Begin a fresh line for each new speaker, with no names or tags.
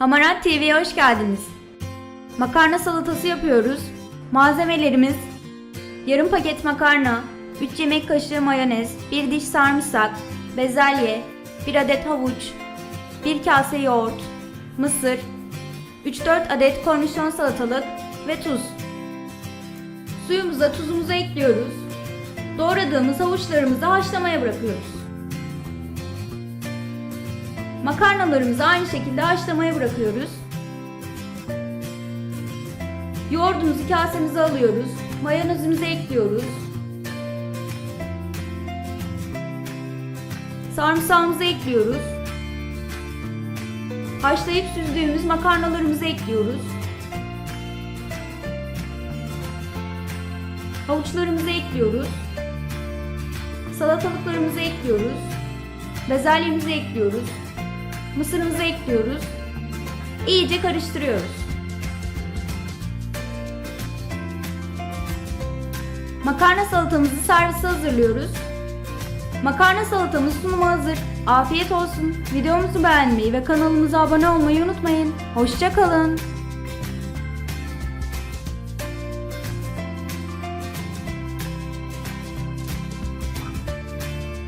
Hamarat TV'ye hoş geldiniz. Makarna salatası yapıyoruz. Malzemelerimiz yarım paket makarna, 3 yemek kaşığı mayonez, 1 diş sarımsak, bezelye, 1 adet havuç, 1 kase yoğurt, mısır, 3-4 adet kornişon salatalık ve tuz. Suyumuza tuzumuzu ekliyoruz. Doğradığımız havuçlarımızı haşlamaya bırakıyoruz. Makarnalarımızı aynı şekilde haşlamaya bırakıyoruz. Yoğurdumuzu kasemize alıyoruz. Mayonezimizi ekliyoruz. Sarımsağımızı ekliyoruz. Haşlayıp süzdüğümüz makarnalarımızı ekliyoruz. Havuçlarımızı ekliyoruz. Salatalıklarımızı ekliyoruz. Bezelyemizi ekliyoruz. Mısırımızı ekliyoruz. İyice karıştırıyoruz. Makarna salatamızı servise hazırlıyoruz. Makarna salatamız sunuma hazır. Afiyet olsun. Videomuzu beğenmeyi ve kanalımıza abone olmayı unutmayın. Hoşçakalın.